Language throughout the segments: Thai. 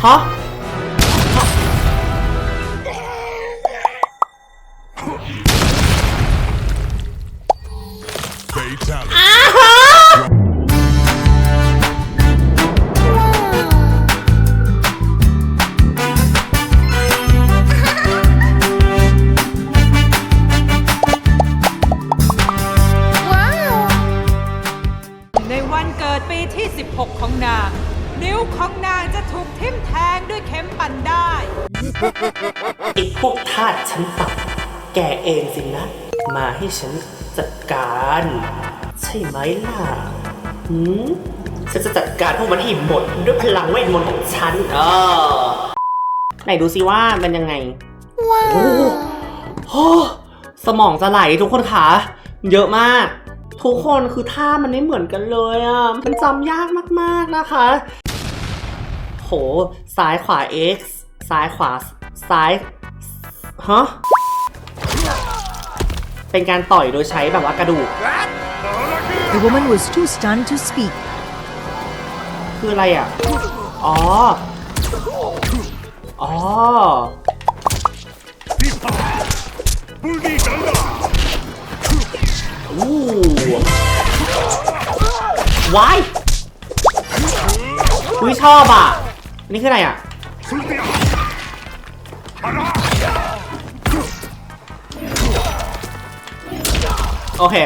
好。 ไอ้พวกทาสฉันตับแกเองสินะ มาให้ฉันจัดการ ใช่ไหมล่ะหืมฉันจะจัดการพวกมันให้หมดด้วยพลังเวทมนต์ของฉัน เออ ไหนดูสิว่ามันยังไง ว้าวโอ้สมองจะไหลทุกคนคะเยอะมาก ทุกคนคือท่ามันไม่เหมือนกันเลยอะ มันจำยากมากๆนะคะ โห ซ้ายขวา X ซ้ายขวา ซ้ายฮะเป็นการต่อยโดยใช้แบบว่ากระดูก The woman was too stunned to speak. คืออะไรอะ อ๋อ อ๋อ Bulldozer! อู้วายอุ้ยชอบอะ นี่คืออะไรอะ โอเค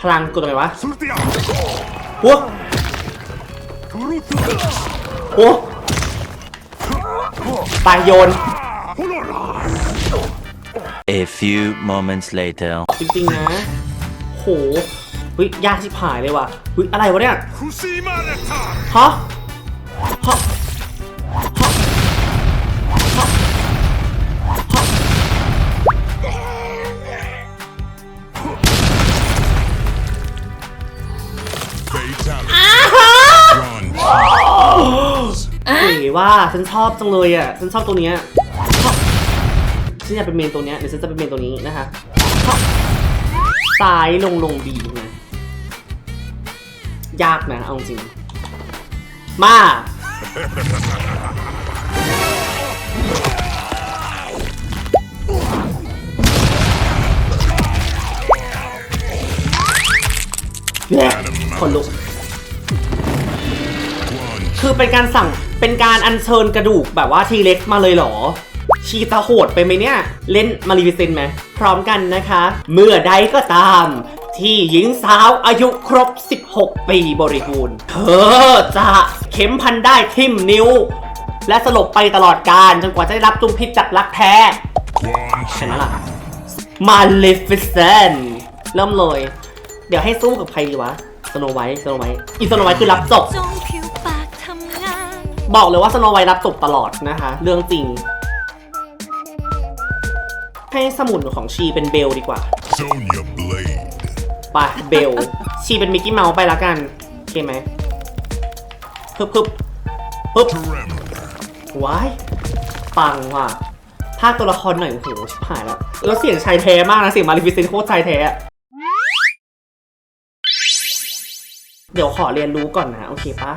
พลังกดตรงไหนวะ Sultia! หัว Kurut! หัวไปโยน Honora! A few moments later. จริงๆนะ โหเฮ้ยยากชิบหายเลยว่ะเฮ้ยอะไรวะเนี่ย Kusima attack! ฮะฮะ ว่าฉันชอบจังเลยอะฉันชอบตัวเนี้ยชอบฉันอยากเป็นเมนตัวเนี้ยเดี๋ยวฉันจะเป็นเมนตัวนี้นะคะชอบซ้ายลงลงบีนะยากนะเอาจริง มา เนี่ยคนลุก คือเป็นการสั่ง เป็นการอัญเชิญกระดูกแบบว่าทีเล็กมาเลยเหรอ ชีตาโหดไปไหมเนี่ย เล่นมารีวิเซนไหม พร้อมกันนะคะ เมื่อใดก็ตามที่หญิงสาวอายุครบ 16 ปีบริบูรณ์เธอจะเข็มพันได้ทิ่มนิ้ว และสลบไปตลอดกาลจนกว่าจะได้รับจุมพิษจากรักแท้ One. แค่นั้นล่ะ Maleficent เริ่มเลย เดี๋ยวให้สู้กับใครดีวะ สโนไวท์สโนไวท์อีสโนไวท์คือรับจบ บอกเลยว่าสโนไวท์รับจบตลอดนะคะ เรื่องจริง ให้สมุนของชีเป็นเบลดีกว่า Sonya Blade. ไปเบล ชีเป็นมิกกี้เมาส์ไปละกัน โอเคไหมฮึบฮึบฮึบ Tremor. ว้ายปังว่ะภาคตัวละครหน่อย โอ้โหชิบหายแล้ว แล้วเสียงชายแท้มากนะ เสียงมาริฟิเซนโคตรชายแท้อะเดี๋ยวขอเรียนรู้ก่อนนะ โอเคปะ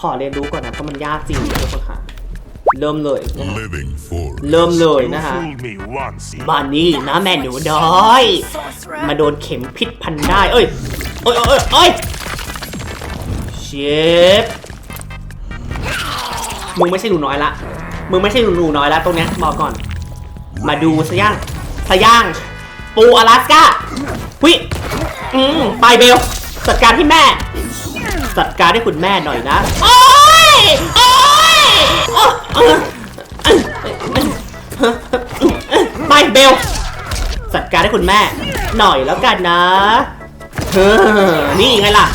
ขอเรียนรู้ก่อนนะเพราะมันยากจริงทุกคนค่ะเริ่มเลยนะฮะ Living forest. เริ่มเลยนะฮะ Fool me once. บ้านนี้นะแม่หนูน้อย มาโดนเข็มพิษพันได้เอ้ยเอ้ยเอ้ยเอ้ยเชฟมึงไม่ใช่หนูน้อยละมึงไม่ใช่หนูหนูน้อยละตรงเนี้ยบอกก่อน มาดูสย่างสย่างปูอลาสก้าวิอืมไปเบลจัดการให้แม่ จัดการให้คุณแม่หน่อยนะ โอ้ย โอ้ยไปเบล จัดการให้คุณแม่ หน่อยแล้วกันนะเออนี่ไงล่ะ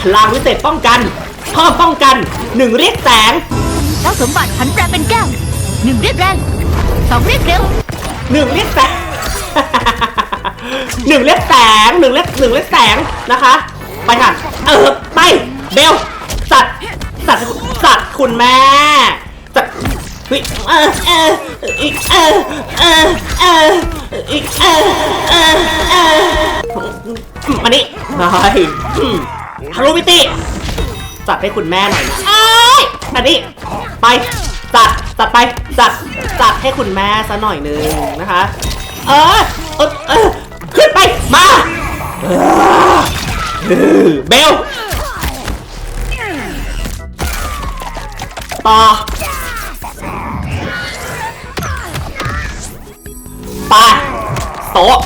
พลังวิเศษป้องกันเพิ่มป้องกันหนึ่งเรียกแสงเจ้าสมบัติผันแปรเป็นแก้วหนึ่งเรียกแรงสองเรียกเร็วหนึ่งเรียกแสงหนึ่งเรียกแสงหนึ่งเรียกหนึ่งเรียกแสงนะคะ ไปค่ะ เออ ไป เบล สัตว์ สัตว์ สัตว์คุณแม่ สัตว์เฮ้ยเออเอออีกเออเออเอออีกเออเออเออมานี่ไปอืมทะลุมิติจัดให้คุณแม่หน่อยนะเอ้ยอันนี้ไป จัด จัดไป จัด จัดให้คุณแม่ซะหน่อยนึงนะคะ เออ เออเออขึ้นไป มา เออเออเบลต่อไปโต๊ะ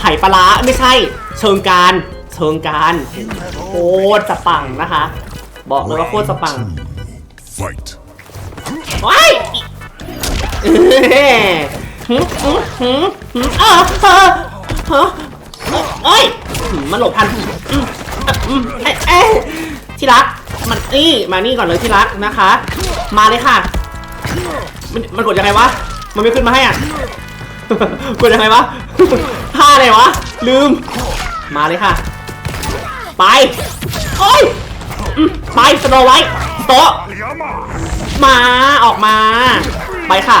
ไหปลาร้าไม่ใช่ เชิงการ เชิงการโคตรจะปังนะคะ บอกเลยว่าโคตรจะปัง Fight. ว้ายเอ้ยหืมหืมหืมหืมเออเออเออ เอ้ยมันหลบทันเอ้ยที่รัก มันนี่มานี่ก่อนเลยที่รักนะคะ มาเลยค่ะ มันมันกดยังไงวะ มันไม่ขึ้นมาให้อะ กดยังไงวะท่าอะไรวะ ลืม มาเลยค่ะ ไปโอ้ยไปสโนไว้โต๊ะมาออกมา ไปค่ะ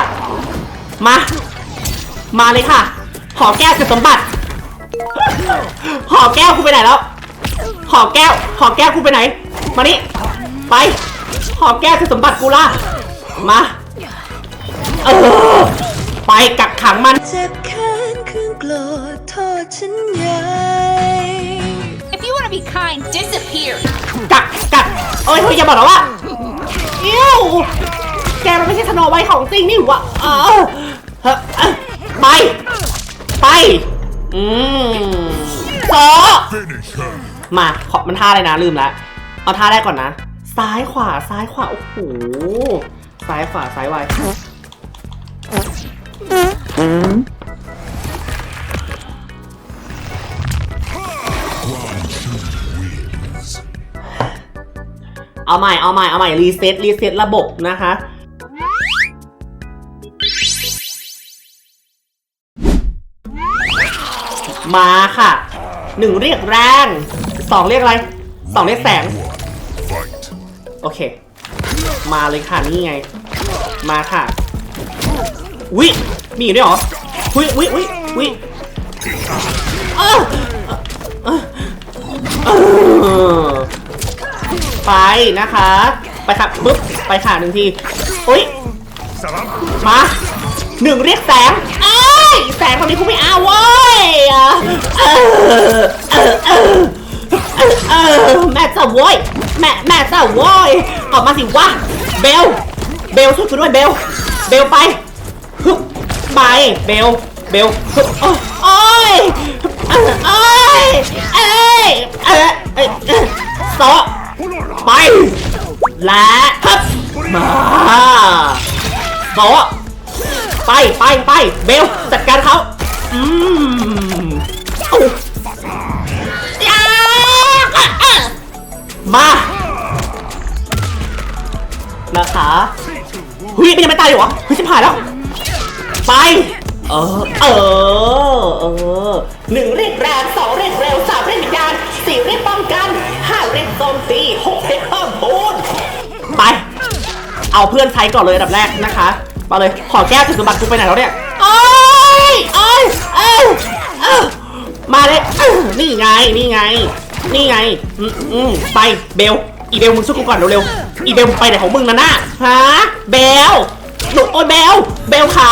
มา มาเลยค่ะหอแก้วคือสมบัติ หอแก้วคุณไปไหนแล้ว หอแก้ว หอแก้วคุณไปไหน มานี่ไป หอแก้วคือสมบัติกูล่ะ มา เออ ไปกักขังมัน เจ็บแค้นคืนโกรธโทษฉันใหญ่ If you want to be kind, disappear. กักกักโอ้ยเฮ้ยอย่าบอกนะว่าเอี้ยวแกมันไม่ใช่สโนไวท์ของจริงนี่หวะเออเฮ้ยเอ้ยไป ไป อืมโซมาขอมันท่าเลยนะลืมละเอาท่าแรกก่อนนะ ซ้ายขวาซ้ายขวา โอ้โห ซ้ายขวาซ้ายไวเอาใหม่เอาใหม่เอาใหม่รีเซ็ตรีเซ็ตระบบนะคะ มาค่ะหนึ่งเรียกแรงสองเรียกอะไรสองเรียกแสง โอเค มาเลยค่ะนี่ไง มาค่ะวิมีอยู่ด้วยเหรอวิวิวิวิเออเออเออไปนะคะ ไปค่ะปึ๊บไปค่ะหนึ่งทีอุ้ยมาหนึ่งเรียกแสง แสงคนนี้กูไม่เอาเว้ยเออเออเออเออแม่เจ้าโว้ยแม่แม่เจ้าโว้ยออกมาสิวะเบลเบลช่วยกูด้วยเบลเบลไปฮึบไปเบลเบลฮึบโอ้ยโอ้ยเอ้ยเอ้ยเอ้ยเอ้ยเอ้ยโซะไปและฮึบมาโซะ ไปไปไปเบลจัดการเขาอืมเอายาอะอะมานะคะเฮ้ยมันยังไม่ตายเหรอวะเฮ้ยชิบหายแล้ว ไป เออ เออ เออหนึ่งเรียกแรงสองเรียกเร็วสามเรียกวิญญาณสี่เรียกป้องกันห้าเรียกโจมตีหกเรียกเพิ่มพูนไป เอาเพื่อนใช้ก่อนเลยอันดับแรกนะคะ มาเลย ขอแก้วถึงสมบัติกูไปไหนแล้วเนี่ยโอ้ยโอ้ยเอ้ยเอ้ยมาเลยเอ้ยนี่ไง นี่ไง นี่ไง อืมอืมไป เบล อีเบลมึงช่วยกูก่อนเร็วๆ อีเบลมึงไปไหนของมึงนะน่ะฮะ เบลหนูโอ้ยเบล เบลขา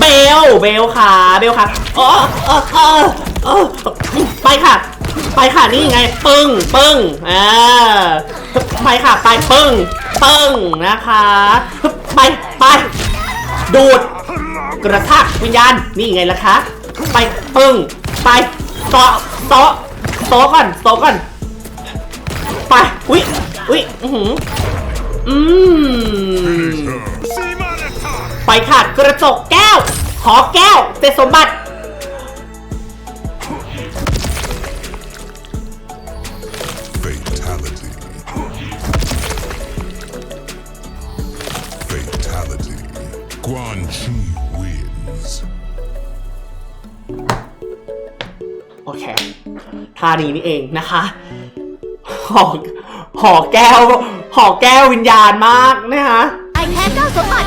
เบล เบลขา เบลขาอ๋อเออเออเออไปค่ะ ไปค่ะ นี่ไง ปึ้ง ปึ้งอ่าไปค่ะ ไป ปึ้ง ปึ้ง นะคะ ไป ไป ดูด กระชากวิญญาณ นี่ไงล่ะคะ ไปปึ้ง ไปโตะโตะโตะก่อนโตะก่อน ไป อุ๊ย อุ๊ยอือหืออืมไปค่ะ กระจกแก้ว ขอแก้วเจสมบัติ Quan Chi wins. โอเคท่านี้นี่เองนะคะหอหอแก้วหอแก้ววิญญาณมากนะคะไอแพ้เจ้าสมบัติ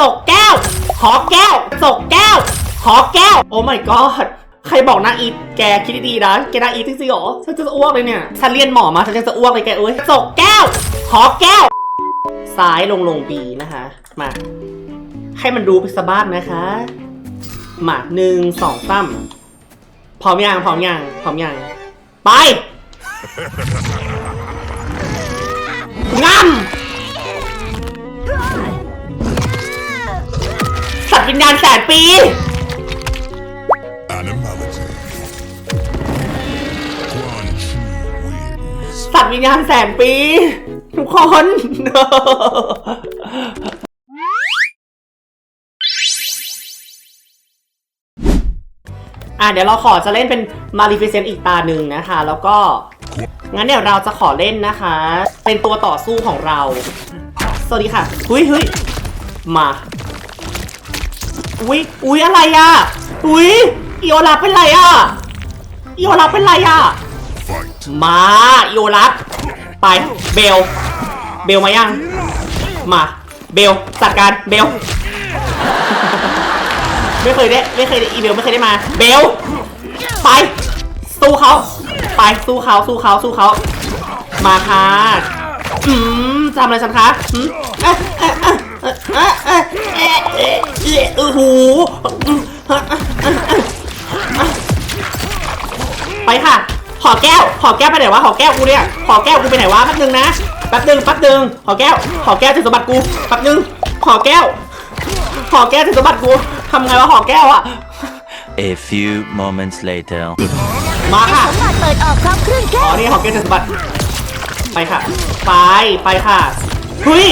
จกแก้วหอแก้วจกแก้วหอแก้ว โอ้ my god ใครบอกนะอีทแกคิดดีๆนะ แกนะอีทจริงๆเหรอ ฉันจะอ้วกเลยเนี่ย ฉันเรียนหมอมา ฉันจะอ้วกเลยแกเอ้ยจกแก้วขอแก้ว ซ้ายลงลงบีนะคะ มา ให้มันดูไปสะบ้างนะคะมาหนึ่งสองสามพร้อมยังพร้อมยังพร้อมยังไปงำสัตว์วิญญาณแสนปีสัตว์วิญญาณแสนปี ทุกคน อะเดี๋ยวเราขอจะเล่นเป็น Maleficent อีกตาหนึ่งนะคะ แล้วก็งั้นเดี๋ยวเราจะขอเล่นนะคะ เป็นตัวต่อสู้ของเรา สวัสดีค่ะหุยหุยมาอุ้ยอุ้ยอะไรอะอุ้ยอีโอลาฟเป็นไรอะอีโอลาฟเป็นไรอะมาโยรับไปเบลเบลมายังมาเบลจัดการเบล ไม่เคยได้ไม่เคยได้อีเบลไม่เคยได้มา เบลไป สู้เขาไปสู้เขาสู้เขาสู้เขามาค่ะอืมทำอะไรฉันคะอืมเอ๊ะเอ๊ะเอ๊ะเอ๊ะเอ๊ะเอ๊ะเอ๊ะเอ๊ะโอ้โหอืมเอ๊ะเอ๊ะเอ๊ะเอ๊ะเอ๊ะไปค่ะขอแก้วขอแก้วไปไหนวะขอแก้วกูเนี่ยขอแก้วกูไปไหนวะแป๊บนึงนะแป๊บนึงแป๊บนึงขอแก้วขอแก้วถึงสมบัติกูแป๊บนึงขอแก้วขอแก้วถึงสมบัติกู ทำไงวะขอแก้วอะ A few moments later. มาค่ะ สมบัติเปิดออกพร้อมเครื่องแก้อ๋อวนี่ขอแก้วถึงสมบัติไปค่ะ ไป ไปค่ะเฮ้ย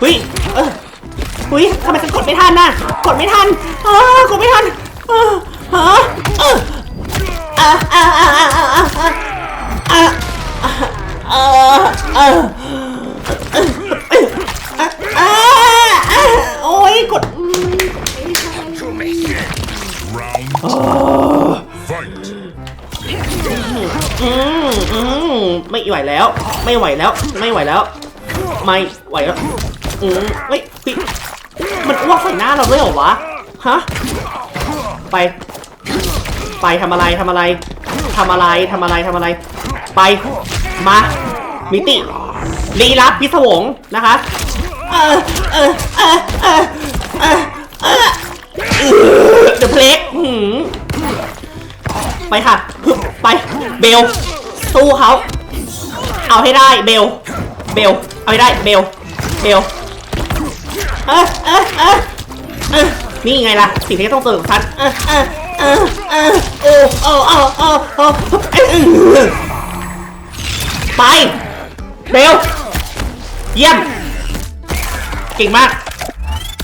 เฮ้ยเออเฮ้ยทำไมฉันกดไม่ทันน่ะ กดไม่ทันเออกดไม่ทันเออเออเออเออเออเออเออเออเออเออเออเออโอ้ยกด Round. Fight. อืมอืม ไม่ไหวแล้ว ไม่ไหวแล้ว ไม่ไหวแล้ว ไม่ไหวแล้วอืมเฮ้ยเฮ้ยมันอ้วกใส่หน้าเราด้วยเหรอวะ ฮะ ไป ไปทำอะไรทำอะไรทำอะไรทำอะไรทำอะไร ไป มา มิติลีลับพิศวงนะคะ เออเออเออเออเออ หืมไปค่ะ ไป เบลสู้เขา เอาให้ได้เบล เบล เอาให้ได้เบล เบล เออเออเออเออนี่ไงล่ะ สิ่งที่ต้องเจอกับฉันเออเออเออเออโอ้โอ้โอ้โอ้โอ้เออไป เบล เยี่ยม เก่งมาก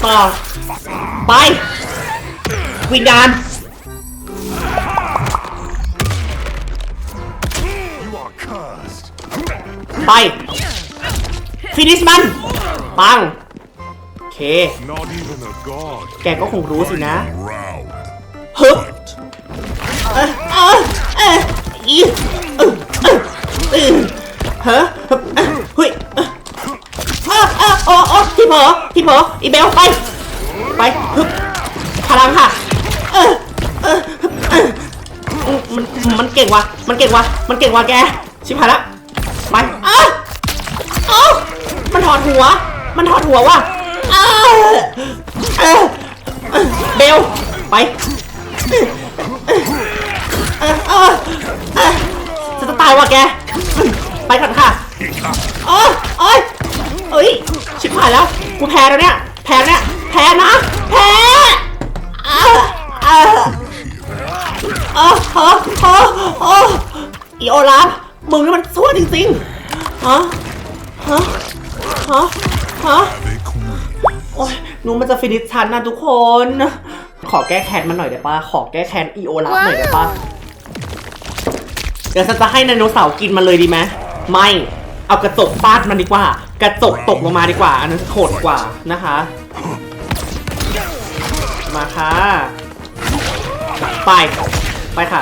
ต่อ ไป วิญญาณไป ฟินิชมัน ปัง โอเค Not even a god. แกก็คงรู้สินะ Round. ฮึบ Fight. เออเออเอออีเออเออเออฮะฮึบเออเฮ้ยเออเออเออโอ้โอ้ที่เผลอที่เผลออีเบลไป ไปฮึบพลังค่ะ ก่งว่ะ มันเก่งว่ะ มันเก่งว่ะแก ชิบหายละไปเอ้าเอ้ามันถอดหัว มันถอดหัวว่ะเออเออเบล ไปเออเออเออจะตายว่ะแก ไปก่อนค่ะเออเอ้ยเอ้ย ชิบหายแล้ว กูแพ้แล้วเนี่ย แพ้เนี่ย แพ้นะ แพ้ อ๋อฮะฮะอ๋ออีโอลาฟมึงนี่มันชั่วจริงๆฮะฮะฮะฮะโอ้ยหนูมันจะฟินิชชันนะทุกคน ขอแก้แค้นมันหน่อยได้ปะขอแก้แค้นอีโอลับหน่อยได้ปะเดี๋ยวฉันจะให้ไดโนเสาร์กินมันเลยดีไหมไม่ เอากระจกฟาดมันดีกว่า กระจกตกลงมาดีกว่า อันนั้นโหดกว่านะคะ มาค่ะไป ไปค่ะ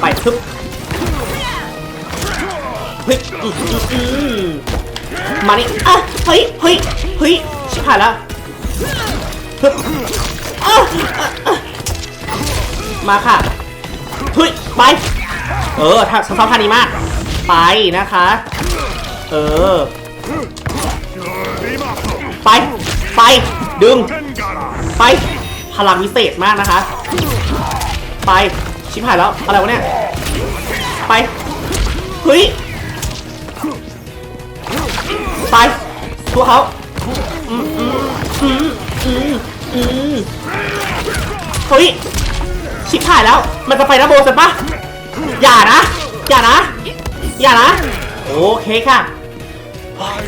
ไปทึบเฮ้ยมานี่อะเฮ้ยเฮ้ยเฮ้ยชิบหายแล้วมาค่ะเฮ้ยไป เออถ้าฉันชอบท่านี้มาก ไปนะคะ เออ ไป ไป ดึง ไป พลังวิเศษมากนะคะ ไป ชิบหายแล้ว อะไรวะเนี่ย ไป เฮ้ย ไปตัวเขาเฮ้ย ชิบหายแล้ว มันจะไปนะโบสันปะอย่านะ อย่านะ อย่านะ โอเคค่ะ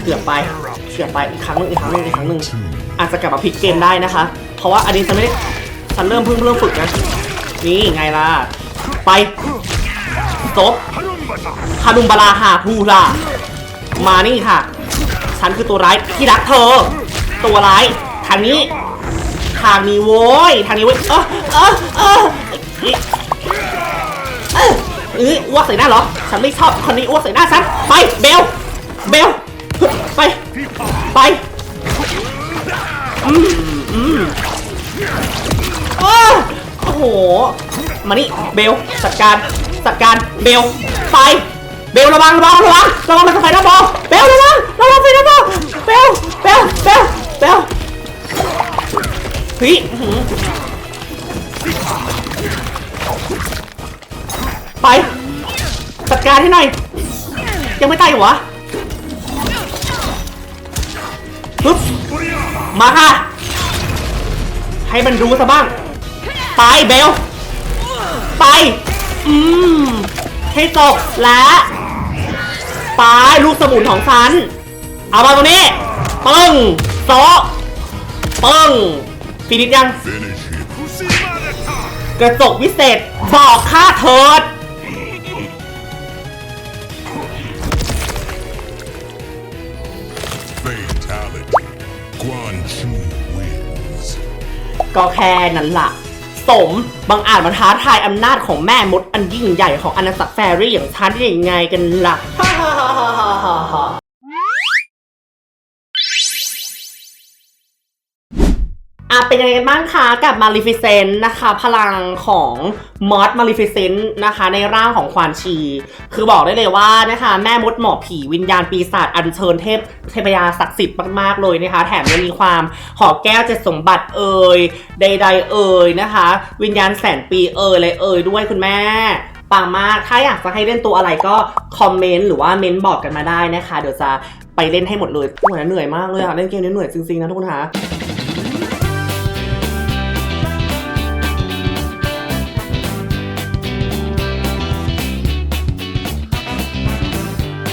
เกือบไป เกือบไปอีกครั้งหนึงอีกครั้งหนึงอีกครั้งหนึงอาจจะกลับมาพลิกเกมได้นะคะ เพราะว่าอันนี้ฉันไม่ได้ฉันเริ่มเพิ่งเริ่มฝึกนะ นี่ไงล่ะ ไปซบฮารุมบาลาฮาพูล่ามานี่ค่ะ ฉันคือตัวร้ายที่รักเธอ ตัวร้ายทางนี้ ทางนี้โว้ย ทางนี้โว้ย เออเออเออเออเอออ้วกใส่หน้าเหรอ ฉันไม่ชอบคนนี้อ้วกใส่หน้าฉัน ไปเบล เบล ไป ไปอืมอืมโอ้ โอ้โห มานี่เบลจัดการจัดการเบลไปเบลระวังระวังระวังระวังมันจะไฟน้ำบอลเบลระวังระวังไฟน้ำบอลเบลเบลเบลเบลเฮ้ยไปจัดการให้หน่อย ยังไม่ตายเหรอวะปึ๊บมาค่ะ ให้มันรู้ซะบ้าง ไปเบล ไป อืม ให้จบและไปลูกสมุนของฉัน เอามาตรงนี้ปึ้งโซะปึ้งฟินิชยัง Finish him. กระจกวิเศษบอกข้าเถิด Fatality. Quan Chu wins. ก็แค่นั้นล่ะ สม บางอาจมาท้าทายอำนาจของแม่มดอันยิ่งใหญ่ของอาณาจักรแฟรี่อย่างฉันได้ยังไงกันล่ะ เป็นยังไงกันบ้างคะกับ Maleficent นะคะ พลังของมอส Maleficent นะคะ ในร่างของควานชี คือบอกได้เลยว่านะคะแม่มดหมอผีวิญญาณปีศาจอัญเชิญเทพเทพยาศักดิ์สิทธิ์มากๆเลยนะคะ แถมยังมีความหอแก้วเจ็ดสมบัติเอ่ยใด ๆ เอ่ยนะคะ วิญญาณแสนปีเอ่ยอะไรเอ่ยด้วยคุณแม่ปังมาก ถ้าอยากจะให้เล่นตัวอะไรก็คอมเมนต์หรือว่าเมนต์บอกกันมาได้นะคะ เดี๋ยวจะไปเล่นให้หมดเลยโอ้ยเหนื่อยมากเลยอะเล่นเกมนี้เหนื่อยจริงๆนะทุกคนคะ